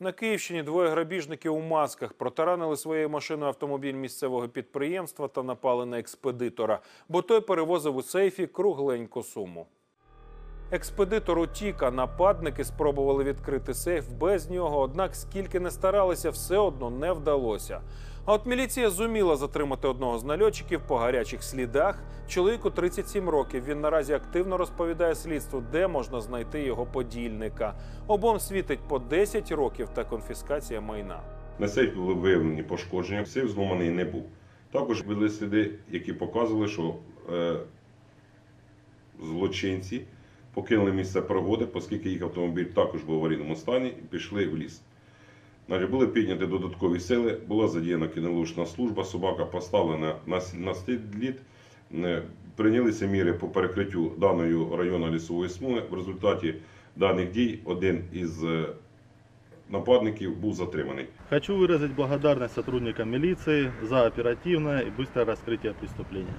На Київщині двоє грабіжників у масках протаранили своєю машиною автомобіль місцевого підприємства та напали на експедитора, бо той перевозив у сейфі кругленьку суму. Експедитор утік, а нападники спробували відкрити сейф без нього, однак скільки не старалися, все одно не вдалося. А от міліція зуміла затримати одного з нальотчиків по гарячих слідах. Чоловіку 37 років. Він наразі активно розповідає слідству, де можна знайти його подільника. Обом світить по 10 років та конфіскація майна. На сейф були виявлені пошкодження, сейф зломаний не був. Також були сліди, які показували, що е, злочинці покинули місце пригоди, оскільки їх автомобіль також був в аварійному стані і пішли в ліс. Значить, були підняті додаткові сили, була задіяна кінологічна служба, собака поставлена на, с- на слід. Е, Прийнялися міри по перекриттю даної району лісової смуги. В результаті даних дій один із е, нападників був затриманий. Хочу выразить благодарность сотрудникам милиции за оперативное и быстрое раскрытие преступления.